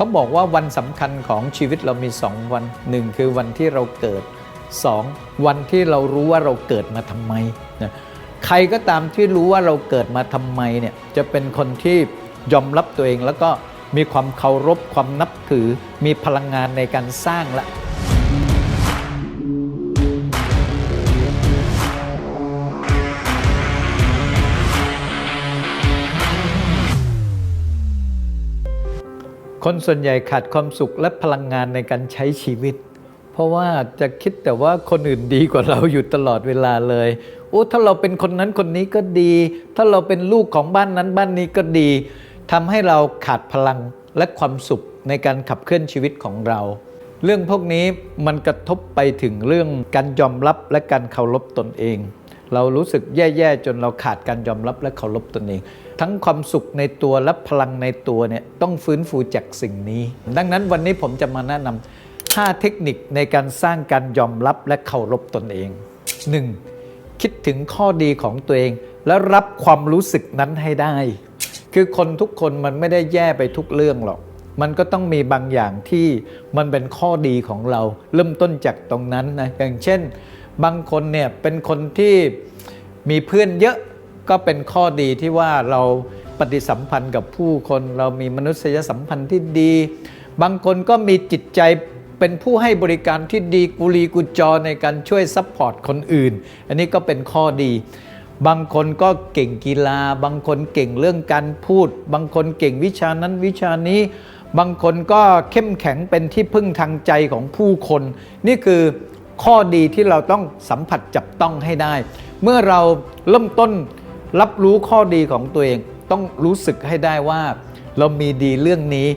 เขาบอกว่าวันสำคัญของชีวิตเรามี 2 วันหนึ่งคือวันที่เราเกิด 2 วันที่เรารู้ว่าเราเกิดมาทำไมนะใครก็ตามที่รู้ว่าเราเกิดมาทำไมเนี่ยจะเป็นคนที่ยอมรับตัวเองแล้วก็มีความเคารพความนับถือมีพลังงานในการสร้างละ คนส่วนใหญ่ขาดความสุขและพลังงานในการใช้ชีวิต เพราะว่าจะคิดแต่ว่าคนอื่นดีกว่าเราอยู่ตลอดเวลาเลยโอ้ถ้าเราเป็นคนนั้นคนนี้ก็ดี ถ้าเราเป็นลูกของบ้านนั้นบ้านนี้ก็ดีทำให้เราขาดพลังและความสุขในการขับเคลื่อนชีวิตของเรา เรื่องพวกนี้มันกระทบไปถึงเรื่องการยอมรับและการเคารพตนเอง เรารู้สึกแย่ๆจนเราขาดการยอมรับและเคารพตนเอง ทั้งความสุขในตัวและพลังในตัวเนี่ยต้องฟื้นฟูจากสิ่งนี้ ดังนั้นวันนี้ผมจะมาแนะนำ5เทคนิคในการสร้างการยอมรับและเคารพตนเอง 1. คิดถึงข้อดีของตัวเอง และรับความรู้สึกนั้นให้ได้ คือคนทุกคนมันไม่ได้แย่ไปทุกเรื่องหรอกมันก็ต้องมีบางอย่างที่มันเป็นข้อดีของเรา เริ่มต้นจากตรงนั้นนะอย่างเช่น บางคนเนี่ยเป็นคนที่มีเพื่อนเยอะก็เป็นข้อดีที่ว่าเราปฏิสัมพันธ์กับผู้คนเรามีมนุษยสัมพันธ์ที่ดี บางคนก็มีจิตใจเป็นผู้ให้บริการที่ดีกุลีกุจอในการช่วยซัพพอร์ตคนอื่น อันนี้ก็เป็นข้อดี บางคนก็เก่งกีฬา บางคนเก่งเรื่องการพูด บางคนเก่งวิชานั้นวิชานี้ บางคนก็เข้มแข็งเป็นที่พึ่งทางใจของผู้คน นี่คือ ข้อดีที่เราต้องสัมผัสจับต้องให้ได้ เมื่อเราเริ่มต้นรับรู้ข้อดีของตัวเอง ต้องรู้สึกให้ได้ว่า เรามีดีเรื่องนี้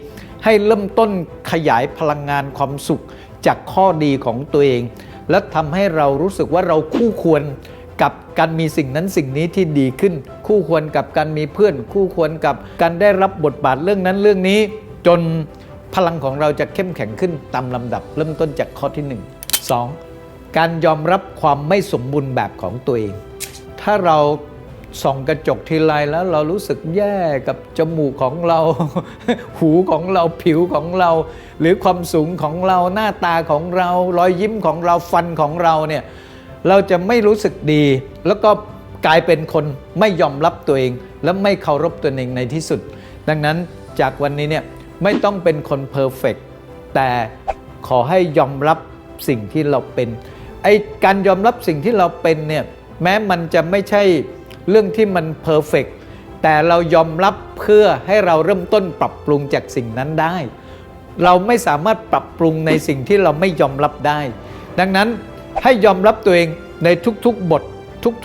ให้เริ่มต้นขยายพลังงานความสุขจากข้อดีของตัวเอง และทำให้เรารู้สึกว่าเราคู่ควรกับการมีสิ่งนั้นสิ่งนี้ที่ดีขึ้น คู่ควรกับการมีเพื่อน คู่ควรกับการได้รับบทบาทเรื่องนั้นเรื่องนี้ จนพลังของเราจะเข้มแข็งขึ้นตามลำดับ เริ่มต้นจากข้อที่ 1 2. การยอมรับความไม่สมบูรณ์แบบของตัวเอง ถ้าเราส่องกระจกทีไรแล้วเรารู้สึกแย่กับจมูกของเรา หูของเราผิวของเรา หรือความสูงของเราหน้าตาของเรา รอยยิ้มของเราฟันของเราเนี่ยเราจะไม่รู้สึกดี แล้วก็กลายเป็นคนไม่ยอมรับตัวเอง และไม่เคารพตัวเองในที่สุด ดังนั้นจากวันนี้เนี่ยไม่ต้องเป็นคนเพอร์เฟกแต่ขอให้ยอมรับสิ่งที่เราเป็น ไอการยอมรับสิ่งที่เราเป็นเนี่ยแม้มันจะไม่ใช่เรื่องที่มันเพอร์เฟกแต่เรายอมรับเพื่อให้เราเริ่มต้นปรับปรุงจากสิ่งนั้นได้ เราไม่สามารถปรับปรุงในสิ่งที่เราไม่ยอมรับได้ ดังนั้นให้ยอมรับตัวเองในทุกๆบท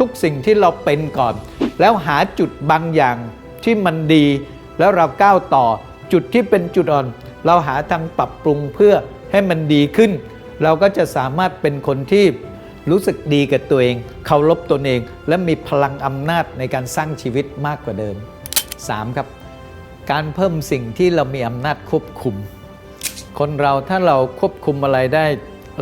ทุกๆ สิ่งที่เราเป็นก่อน แล้วหาจุดบางอย่างที่มันดีแล้วเราก้าวต่อจุดที่เป็นจุดอ่อน เราหาทางปรับปรุงเพื่อให้มันดีขึ้น เราก็จะสามารถเป็นคนที่รู้สึกดีกับตัวเองเคารพตนเอง และมีพลังอำนาจในการสร้างชีวิตมากกว่าเดิม 3. ครับ การเพิ่มสิ่งที่เรามีอำนาจควบคุม คนเราถ้าเราควบคุมอะไรได้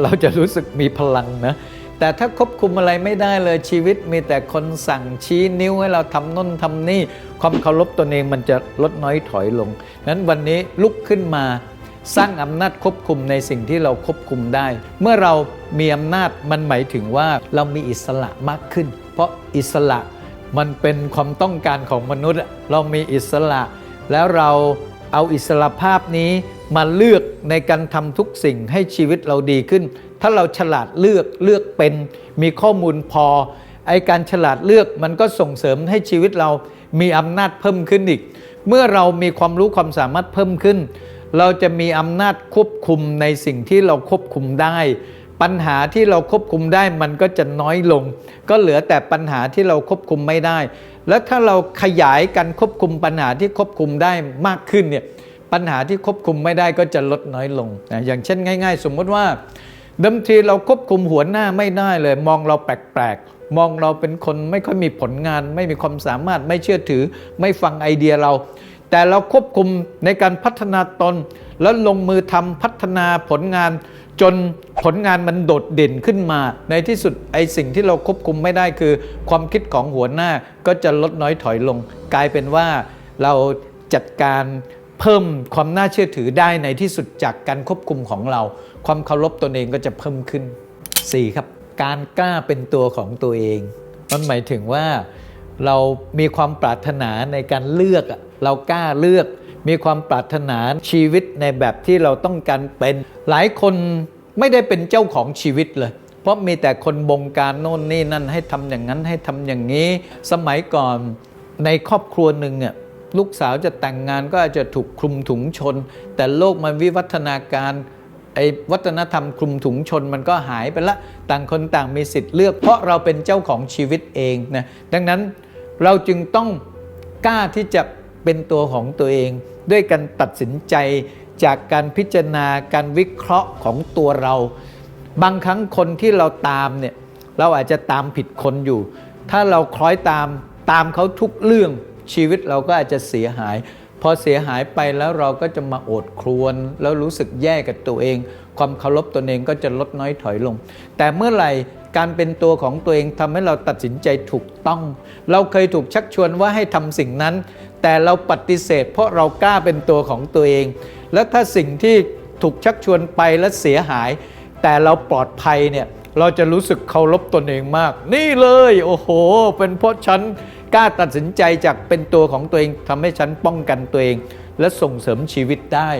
เราจะรู้สึกมีพลังนะแต่ถ้าควบคุมอะไรไม่ได้เลยชีวิตมีแต่คนสั่งชี้นิ้วให้เราทำน้นทำนี่ ความเคารพตนเองมันจะลดน้อยถอยลงนั้นวันนี้ลุกขึ้นมา สร้างอำนาจควบคุมในสิ่งที่เราควบคุมได้ เมื่อเรามีอำนาจมันหมายถึงว่าเรามีอิสระมากขึ้น เพราะอิสระมันเป็นความต้องการของมนุษย์ เรามีอิสระ แล้วเราเอาอิสระภาพนี้มาเลือกในการทำทุกสิ่งให้ชีวิตเราดีขึ้น ถ้าเราฉลาดเลือกเลือกเป็น มีข้อมูลพอไอการฉลาดเลือกมันก็ส่งเสริมให้ชีวิตเรามีอำนาจเพิ่มขึ้นอีก เมื่อเรามีความรู้ความสามารถเพิ่มขึ้น เราจะมีอำนาจควบคุมในสิ่งที่เราควบคุมได้ ปัญหาที่เราควบคุมได้มันก็จะน้อยลง ก็เหลือแต่ปัญหาที่เราควบคุมไม่ได้ แล้วถ้าเราขยายการควบคุมปัญหาที่ควบคุมได้มากขึ้นเนี่ยปัญหาที่ควบคุมไม่ได้ก็จะลดน้อยลงนะอย่างเช่นง่าย ๆ สมมติว่าเดิมทีเราควบคุมหัวหน้าไม่ได้เลย มองเราแปลกๆ มองเราเป็นคนไม่ค่อยมีผลงาน ไม่มีความสามารถไม่เชื่อถือ ไม่ฟังไอเดียเรา แต่เราควบคุมในการพัฒนาตน แล้วลงมือทำพัฒนาผลงาน จนผลงานมันโดดเด่นขึ้นมา ในที่สุดไอสิ่งที่เราควบคุมไม่ได้คือ ความคิดของหัวหน้าก็จะลดน้อยถอยลง กลายเป็นว่าเราจัดการเพิ่มความน่าเชื่อถือได้ในที่สุดจากการควบคุมของเรา ความเคารพตนเองก็จะเพิ่มขึ้น 4. ครับการกล้าเป็นตัวของตัวเอง มันหมายถึงว่าเรามีความปรารถนาในการเลือกอะ เรากล้าเลือก มีความปรารถนาชีวิตในแบบที่เราต้องการเป็น หลายคนไม่ได้เป็นเจ้าของชีวิตเลย เพราะมีแต่คนบงการโน่นนี่นั่นให้ทำอย่างนั้นให้ทำอย่างนี้ สมัยก่อนในครอบครัวหนึ่งอะลูกสาวจะแต่งงานก็อาจจะถูกคลุมถุงชน แต่โลกมันวิวัฒนาการไอ้วัฒนธรรมคลุมถุงชนมันก็หายไปละ ต่างคนต่างมีสิทธิ์เลือก เพราะเราเป็นเจ้าของชีวิตเองนะดังนั้นเราจึงต้องกล้าที่จะ เป็นตัวของตัวเอง ด้วยการตัดสินใจจากการพิจารณาการวิเคราะห์ของตัวเรา บางครั้งคนที่เราตามเนี่ยเราอาจจะตามผิดคนอยู่ ถ้าเราคล้อยตามตามเขาทุกเรื่องชีวิตเราก็อาจจะเสียหาย พอเสียหายไปแล้วเราก็จะมาโอดครวญแล้วรู้สึกแย่กับตัวเอง ความเคารพตนเองก็จะลดน้อยถอยลง แต่เมื่อไหร่การเป็นตัวของตัวเองทำให้เราตัดสินใจถูกต้อง เราเคยถูกชักชวนว่าให้ทำสิ่งนั้น แต่เราปฏิเสธ เพราะเรากล้าเป็นตัวของตัวเอง แล้วถ้าสิ่งที่ถูกชักชวนไปแล้วเสียหาย แต่เราปลอดภัยเนี่ยเราจะรู้สึกเคารพตนเองมาก นี่เลยโอ้โห เป็นเพราะฉันกล้าตัดสินใจจากเป็นตัวของตัวเองทำให้ฉันป้องกันตัวเอง และส่งเสริมชีวิตได้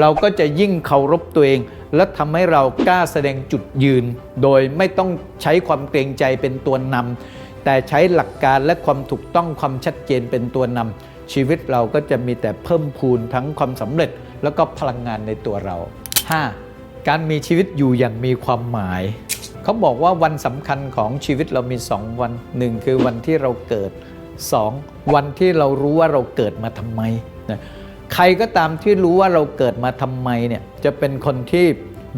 เราก็จะยิ่งเคารพตัวเอง และทำให้เรากล้าแสดงจุดยืน โดยไม่ต้องใช้ความเกรงใจเป็นตัวนำ แต่ใช้หลักการและความถูกต้องความชัดเจนเป็นตัวนำชีวิตเราก็จะมีแต่เพิ่มพูนทั้งความสำเร็จ แล้วก็พลังงานในตัวเรา 5. การมีชีวิตอยู่อย่างมีความหมาย เขาบอกว่าวันสำคัญของชีวิตเรามี 2 วัน 1 คือวันที่เราเกิด 2. วันที่เรารู้ว่าเราเกิดมาทำไมนะใครก็ตามที่รู้ว่าเราเกิดมาทำไมเนี่ยจะเป็นคนที่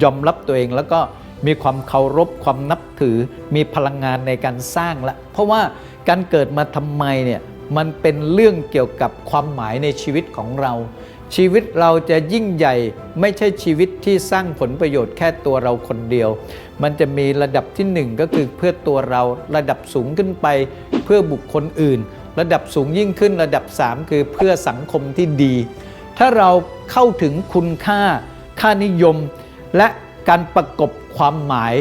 ยอมรับตัวเองแล้วก็ มีความเคารพความนับถือ มีพลังงานในการสร้างละ เพราะว่าการเกิดมาทำไมเนี่ยมันเป็นเรื่องเกี่ยวกับความหมายในชีวิตของเรา ชีวิตเราจะยิ่งใหญ่ไม่ใช่ชีวิตที่สร้างผลประโยชน์แค่ตัวเราคนเดียว มันจะมีระดับที่หนึ่งก็คือเพื่อตัวเราระดับสูงขึ้นไป เพื่อบุคคลอื่น ระดับสูงยิ่งขึ้นระดับ 3 คือเพื่อสังคมที่ดี ถ้าเราเข้าถึงคุณค่า ค่านิยม และ การประกบความหมาย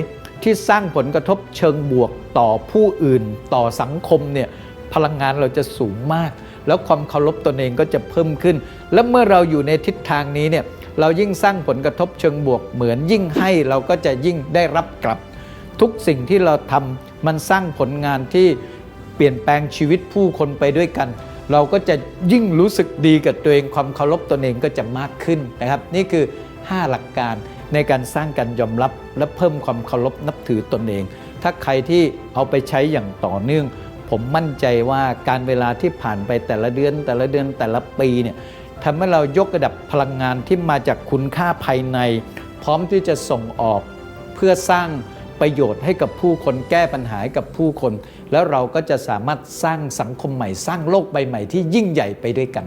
ที่สร้างผลกระทบเชิงบวกต่อผู้อื่นต่อสังคมเนี่ยพลังงานเราจะสูงมาก แล้วความเคารพตนเองก็จะเพิ่มขึ้น และเมื่อเราอยู่ในทิศทางนี้เนี่ยเรายิ่งสร้างผลกระทบเชิงบวกเหมือนยิ่งให้เราก็จะยิ่งได้รับกลับ ทุกสิ่งที่เราทำมันสร้างผลงานที่เปลี่ยนแปลงชีวิตผู้คนไปด้วยกัน เราก็จะยิ่งรู้สึกดีกับตัวเองความเคารพตนเองก็จะมากขึ้นนะครับ นี่คือ 5 หลักการ ในการสร้างการยอมรับและเพิ่มความเคารพนับถือตนเอง ถ้าใครที่เอาไปใช้อย่างต่อเนื่อง ผมมั่นใจว่าการเวลาที่ผ่านไปแต่ละเดือน แต่ละเดือนแต่ละปีเนี่ยทำให้เรายกระดับพลังงานที่มาจากคุณค่าภายใน พร้อมที่จะส่งออก เพื่อสร้างประโยชน์ให้กับผู้คนแก้ปัญหาให้กับผู้คน แล้วเราก็จะสามารถสร้างสังคมใหม่ สร้างโลกใบใหม่ที่ยิ่งใหญ่ไปด้วยกัน